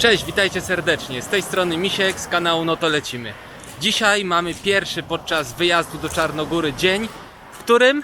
Cześć, witajcie serdecznie. Z tej strony Misiek z kanału No to lecimy. Dzisiaj mamy pierwszy podczas wyjazdu do Czarnogóry dzień, w którym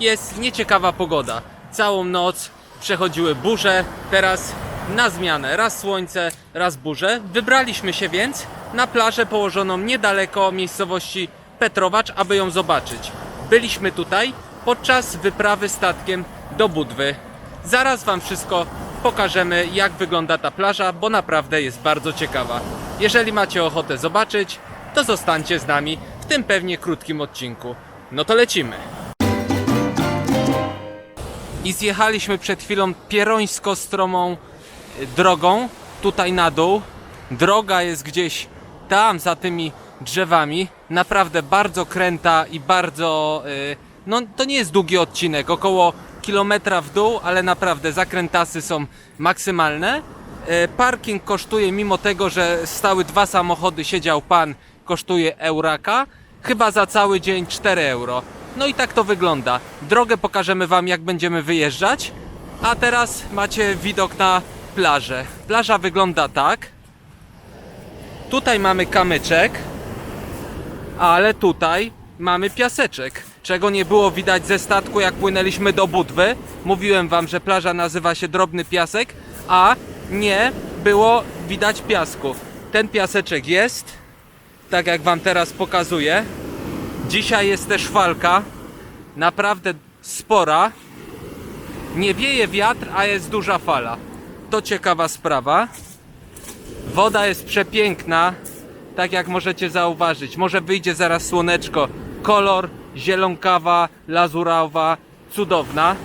jest nieciekawa pogoda. Całą noc przechodziły burze, teraz na zmianę raz słońce, raz burze. Wybraliśmy się więc na plażę położoną niedaleko miejscowości Petrowacz, aby ją zobaczyć. Byliśmy tutaj podczas wyprawy statkiem do Budwy. Zaraz Wam wszystko pokażemy, jak wygląda ta plaża, bo naprawdę jest bardzo ciekawa. Jeżeli macie ochotę zobaczyć, to zostańcie z nami w tym pewnie krótkim odcinku. No to lecimy. I zjechaliśmy przed chwilą pierońsko-stromą y, drogą, tutaj na dół. Droga jest gdzieś tam, za tymi drzewami. Naprawdę bardzo kręta i bardzo... y, No to nie jest długi odcinek, około kilometra w dół, ale naprawdę zakrętasy są maksymalne. Y, Parking kosztuje, mimo tego, że stały dwa samochody, siedział pan, kosztuje euraka. Chyba za cały dzień 4 euro. No i tak to wygląda. Drogę pokażemy Wam, jak będziemy wyjeżdżać. A teraz macie widok na plażę. Plaża wygląda tak. Tutaj mamy kamyczek, ale tutaj mamy piaseczek, czego nie było widać ze statku, jak płynęliśmy do Budwy. Mówiłem Wam, że plaża nazywa się Drobny Piasek, a nie było widać piasku. Ten piaseczek jest, tak jak Wam teraz pokazuję. Dzisiaj jest też falka, naprawdę spora. Nie wieje wiatr, a jest duża fala. To ciekawa sprawa. Woda jest przepiękna, tak jak możecie zauważyć. Może wyjdzie zaraz słoneczko. Kolor zielonkawa, lazurowa, cudowna.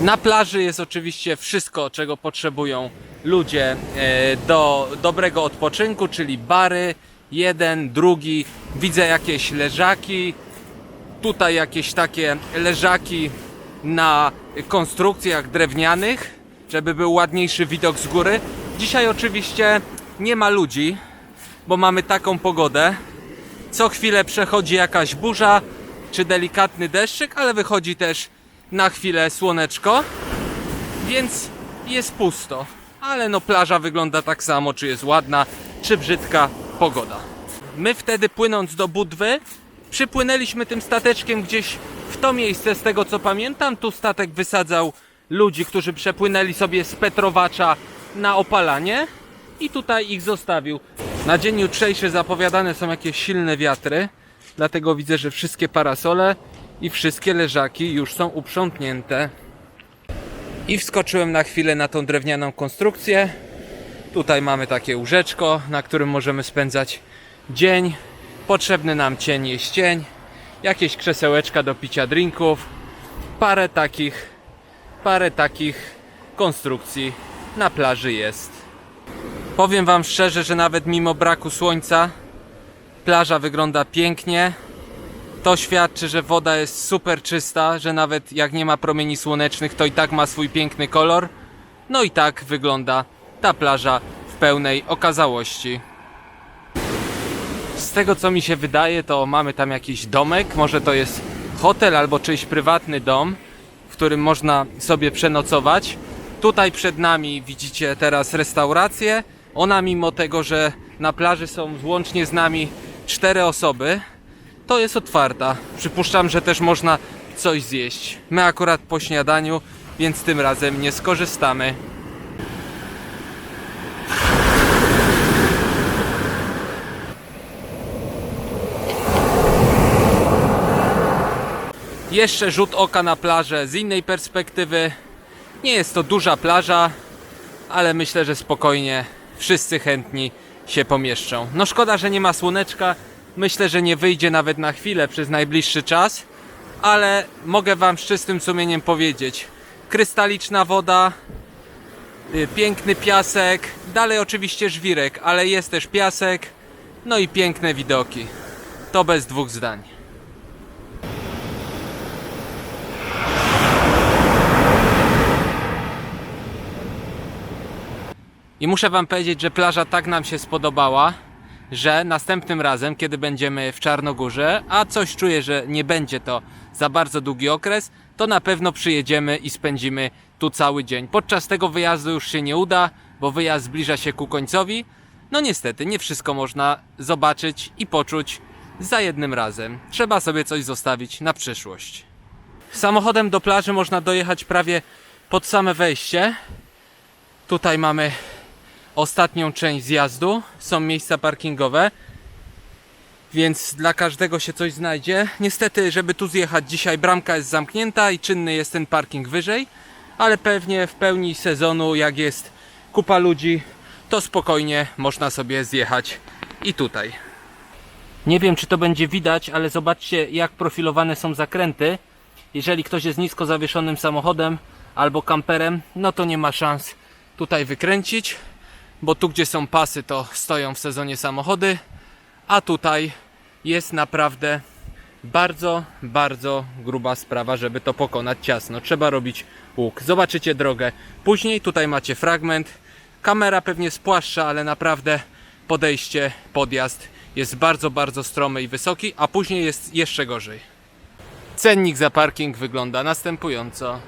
Na plaży jest oczywiście wszystko, czego potrzebują ludzie e, do dobrego odpoczynku, czyli bary, jeden, drugi. Widzę jakieś leżaki, tutaj jakieś takie leżaki na konstrukcjach drewnianych, żeby był ładniejszy widok z góry. Dzisiaj oczywiście nie ma ludzi, bo mamy taką pogodę. Co chwilę przechodzi jakaś burza czy delikatny deszczyk, ale wychodzi też na chwilę słoneczko, więc jest pusto. Ale no plaża wygląda tak samo, czy jest ładna, czy brzydka pogoda. My wtedy płynąc do Budwy, przypłynęliśmy tym stateczkiem gdzieś w to miejsce, z tego co pamiętam. Tu statek wysadzał ludzi, którzy przepłynęli sobie z Petrowacza na opalanie i tutaj ich zostawił. Na dzień jutrzejszy zapowiadane są jakieś silne wiatry, dlatego widzę, że wszystkie parasole i wszystkie leżaki już są uprzątnięte. I wskoczyłem na chwilę na tą drewnianą konstrukcję. Tutaj mamy takie łóżeczko, na którym możemy spędzać dzień. Potrzebny nam cień jest cień, jakieś krzesełeczka do picia drinków, parę takich, parę takich konstrukcji na plaży jest. Powiem Wam szczerze, że nawet mimo braku słońca plaża wygląda pięknie. To świadczy, że woda jest super czysta, że nawet jak nie ma promieni słonecznych, to i tak ma swój piękny kolor. No i tak wygląda ta plaża w pełnej okazałości. Z tego co mi się wydaje, to mamy tam jakiś domek, może to jest hotel albo czyjś prywatny dom, w którym można sobie przenocować. Tutaj przed nami widzicie teraz restaurację. Ona mimo tego, że na plaży są łącznie z nami cztery osoby, to jest otwarta. Przypuszczam, że też można coś zjeść. My akurat po śniadaniu, więc tym razem nie skorzystamy. Jeszcze rzut oka na plażę z innej perspektywy. Nie jest to duża plaża, ale myślę, że spokojnie wszyscy chętni się pomieszczą. No szkoda, że nie ma słoneczka. Myślę, że nie wyjdzie nawet na chwilę przez najbliższy czas, ale mogę Wam z czystym sumieniem powiedzieć: krystaliczna woda, y, piękny piasek, dalej oczywiście żwirek, ale jest też piasek, no i piękne widoki. To bez dwóch zdań. I muszę Wam powiedzieć, że plaża tak nam się spodobała, że następnym razem, kiedy będziemy w Czarnogórze, a coś czuję, że nie będzie to za bardzo długi okres, to na pewno przyjedziemy i spędzimy tu cały dzień. Podczas tego wyjazdu już się nie uda, bo wyjazd zbliża się ku końcowi. No niestety, nie wszystko można zobaczyć i poczuć za jednym razem. Trzeba sobie coś zostawić na przyszłość. Samochodem do plaży można dojechać prawie pod same wejście. Tutaj mamy ostatnią część zjazdu. Są miejsca parkingowe, więc dla każdego się coś znajdzie. Niestety, żeby tu zjechać dzisiaj, bramka jest zamknięta i czynny jest ten parking wyżej, ale pewnie w pełni sezonu, jak jest kupa ludzi, to spokojnie można sobie zjechać i tutaj. Nie wiem, czy to będzie widać, ale zobaczcie, jak profilowane są zakręty. Jeżeli ktoś jest nisko zawieszonym samochodem albo kamperem, no to nie ma szans tutaj wykręcić, bo tu, gdzie są pasy, to stoją w sezonie samochody, a tutaj jest naprawdę bardzo, bardzo gruba sprawa, żeby to pokonać ciasno. Trzeba robić łuk. Zobaczycie drogę. Później tutaj macie fragment. Kamera pewnie spłaszcza, ale naprawdę podejście, podjazd jest bardzo, bardzo stromy i wysoki, a później jest jeszcze gorzej. Cennik za parking wygląda następująco.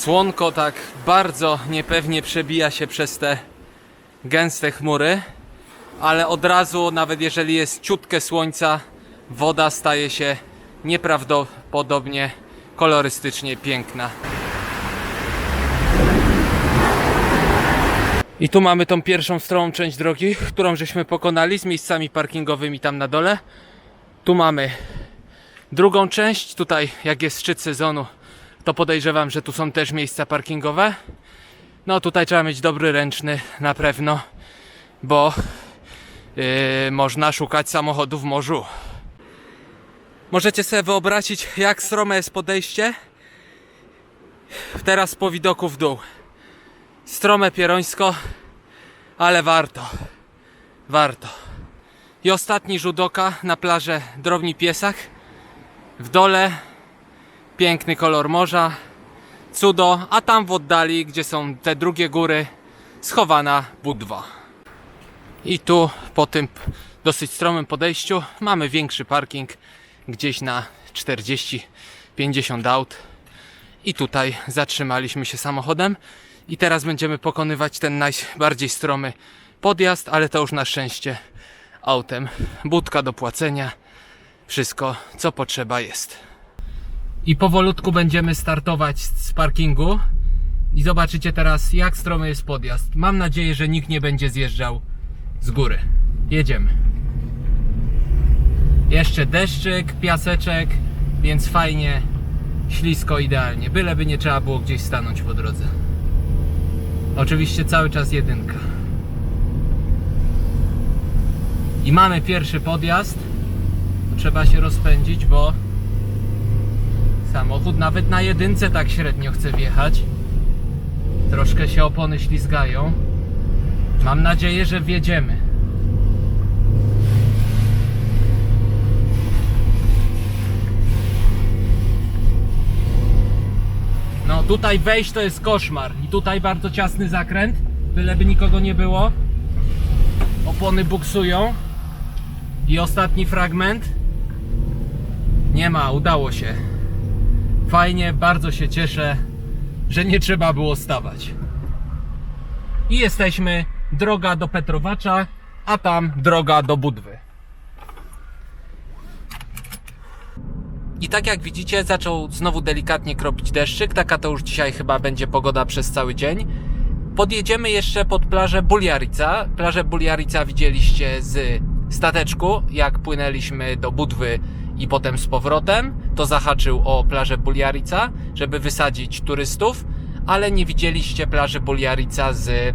Słonko tak bardzo niepewnie przebija się przez te gęste chmury, ale od razu, nawet jeżeli jest ciutkę słońca, woda staje się nieprawdopodobnie kolorystycznie piękna. I tu mamy tą pierwszą stromą część drogi, którą żeśmy pokonali z miejscami parkingowymi tam na dole. Tu mamy drugą część, tutaj jak jest szczyt sezonu, to podejrzewam, że tu są też miejsca parkingowe. No tutaj trzeba mieć dobry ręczny na pewno, bo yy, można szukać samochodu w morzu. Możecie sobie wyobrazić, jak strome jest podejście. Teraz po widoku w dół. Strome pierońsko, ale warto. Warto. I ostatni rzut oka na plażę Drobni Piesach. W dole piękny kolor morza, cudo, a tam w oddali, gdzie są te drugie góry, schowana Budwa. I tu po tym dosyć stromym podejściu mamy większy parking, gdzieś na 40-50 aut. I tutaj zatrzymaliśmy się samochodem i teraz będziemy pokonywać ten najbardziej stromy podjazd, ale to już na szczęście autem. Budka do płacenia, wszystko co potrzeba jest. I powolutku będziemy startować z parkingu i zobaczycie teraz jak stromy jest podjazd. Mam nadzieję, że nikt nie będzie zjeżdżał z góry. Jedziemy. Jeszcze deszczyk, piaseczek, więc fajnie, ślisko idealnie. Byleby nie trzeba było gdzieś stanąć po drodze. Oczywiście cały czas jedynka. I mamy pierwszy podjazd. Trzeba się rozpędzić, bo samochód nawet na jedynce tak średnio chce wjechać. Troszkę się opony ślizgają. Mam nadzieję, że wjedziemy. No tutaj wejść to jest koszmar. I tutaj bardzo ciasny zakręt. Byleby nikogo nie było. Opony buksują. I ostatni fragment. Nie ma, udało się. Fajnie, bardzo się cieszę, że nie trzeba było stawać. I jesteśmy droga do Petrowacza, a tam droga do Budwy. I tak jak widzicie, zaczął znowu delikatnie kropić deszczyk. Taka to już dzisiaj chyba będzie pogoda przez cały dzień. Podjedziemy jeszcze pod plażę Buliarica. Plażę Buliarica widzieliście z stateczku, jak płynęliśmy do Budwy i potem z powrotem. To zahaczył o plażę Buliarica, żeby wysadzić turystów, ale nie widzieliście plaży Buliarica z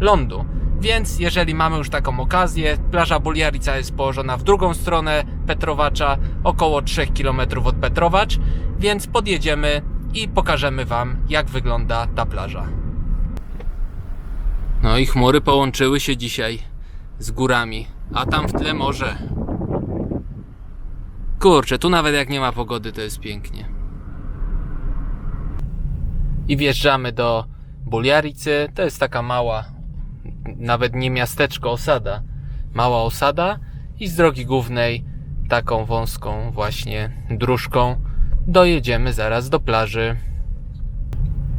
lądu. Więc jeżeli mamy już taką okazję, plaża Buliarica jest położona w drugą stronę Petrowacza, około 3 km od Petrowacz, więc podjedziemy i pokażemy Wam, jak wygląda ta plaża. No i chmury połączyły się dzisiaj z górami, a tam w tle morze. Kurczę, tu nawet jak nie ma pogody, to jest pięknie. I wjeżdżamy do Buliaricy. To jest taka mała, nawet nie miasteczko, osada. Mała osada i z drogi głównej taką wąską właśnie dróżką dojedziemy zaraz do plaży.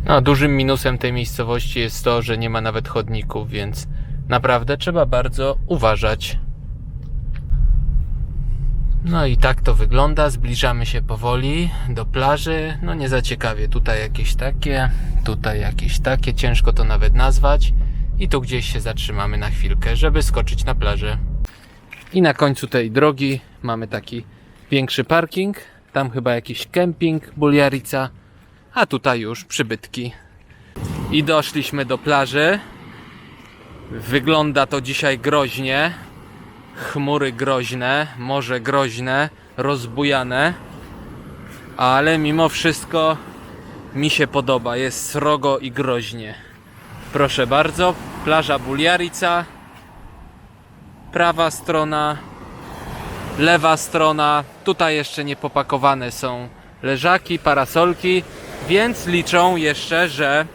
No, dużym minusem tej miejscowości jest to, że nie ma nawet chodników, więc naprawdę trzeba bardzo uważać. No i tak to wygląda. Zbliżamy się powoli do plaży. No nie za ciekawie. Tutaj jakieś takie, tutaj jakieś takie. Ciężko to nawet nazwać. I tu gdzieś się zatrzymamy na chwilkę, żeby skoczyć na plażę. I na końcu tej drogi mamy taki większy parking. Tam chyba jakiś kemping, Buliarica. A tutaj już przybytki. I doszliśmy do plaży. Wygląda to dzisiaj groźnie. Chmury groźne, morze groźne, rozbujane. Ale mimo wszystko mi się podoba. Jest srogo i groźnie. Proszę bardzo, plaża Buliarica. Prawa strona, lewa strona. Tutaj jeszcze nie popakowane są leżaki, parasolki, więc liczą jeszcze, że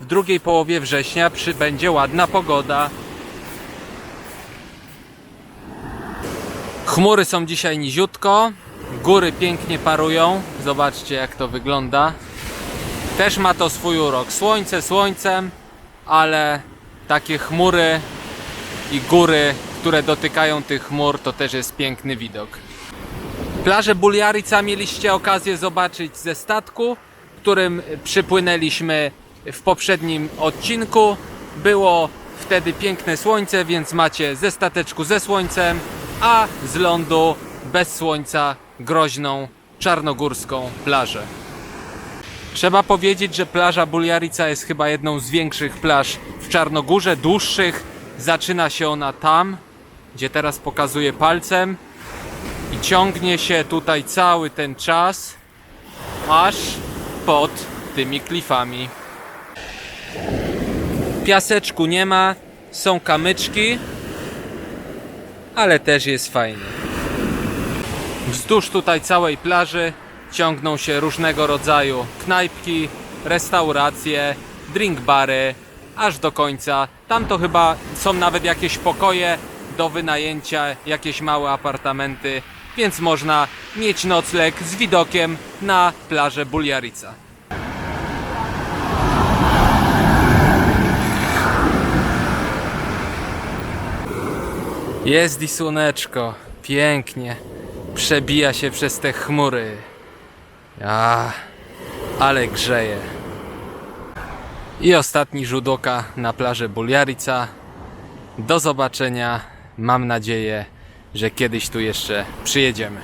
w drugiej połowie września przybędzie ładna pogoda. Chmury są dzisiaj niziutko, góry pięknie parują. Zobaczcie jak to wygląda. Też ma to swój urok. Słońce słońcem, ale takie chmury i góry, które dotykają tych chmur, to też jest piękny widok. Plażę Buliarica mieliście okazję zobaczyć ze statku, którym przypłynęliśmy w poprzednim odcinku. Było wtedy piękne słońce, więc macie ze stateczku ze słońcem, a z lądu bez słońca groźną czarnogórską plażę. Trzeba powiedzieć, że plaża Buliarica jest chyba jedną z większych plaż w Czarnogórze, dłuższych. Zaczyna się ona tam, gdzie teraz pokazuję palcem i ciągnie się tutaj cały ten czas aż pod tymi klifami. Piaseczku nie ma, są kamyczki, ale też jest fajnie. Wzdłuż tutaj całej plaży ciągną się różnego rodzaju knajpki, restauracje, drink bary, aż do końca. Tam to chyba są nawet jakieś pokoje do wynajęcia, jakieś małe apartamenty, więc można mieć nocleg z widokiem na plażę Buliarica. Jest i słoneczko, pięknie, przebija się przez te chmury. A, ale grzeje. I ostatni rzut oka na plażę Buliarica. Do zobaczenia. Mam nadzieję, że kiedyś tu jeszcze przyjedziemy.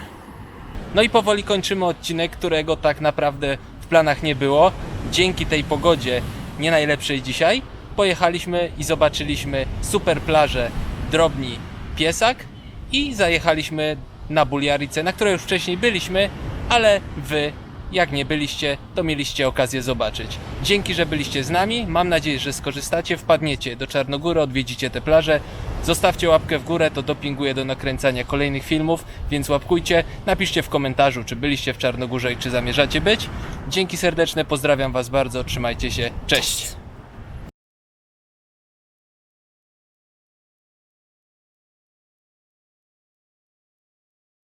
No i powoli kończymy odcinek, którego tak naprawdę w planach nie było. Dzięki tej pogodzie, nie najlepszej dzisiaj, pojechaliśmy i zobaczyliśmy super plażę Drobni Piesak i zajechaliśmy na Buliarice, na której już wcześniej byliśmy, ale wy jak nie byliście, to mieliście okazję zobaczyć. Dzięki, że byliście z nami. Mam nadzieję, że skorzystacie, wpadniecie do Czarnogóry, odwiedzicie te plaże. Zostawcie łapkę w górę, to dopinguje do nakręcania kolejnych filmów, więc łapkujcie. Napiszcie w komentarzu, czy byliście w Czarnogórze i czy zamierzacie być. Dzięki serdeczne, pozdrawiam Was bardzo, trzymajcie się, cześć!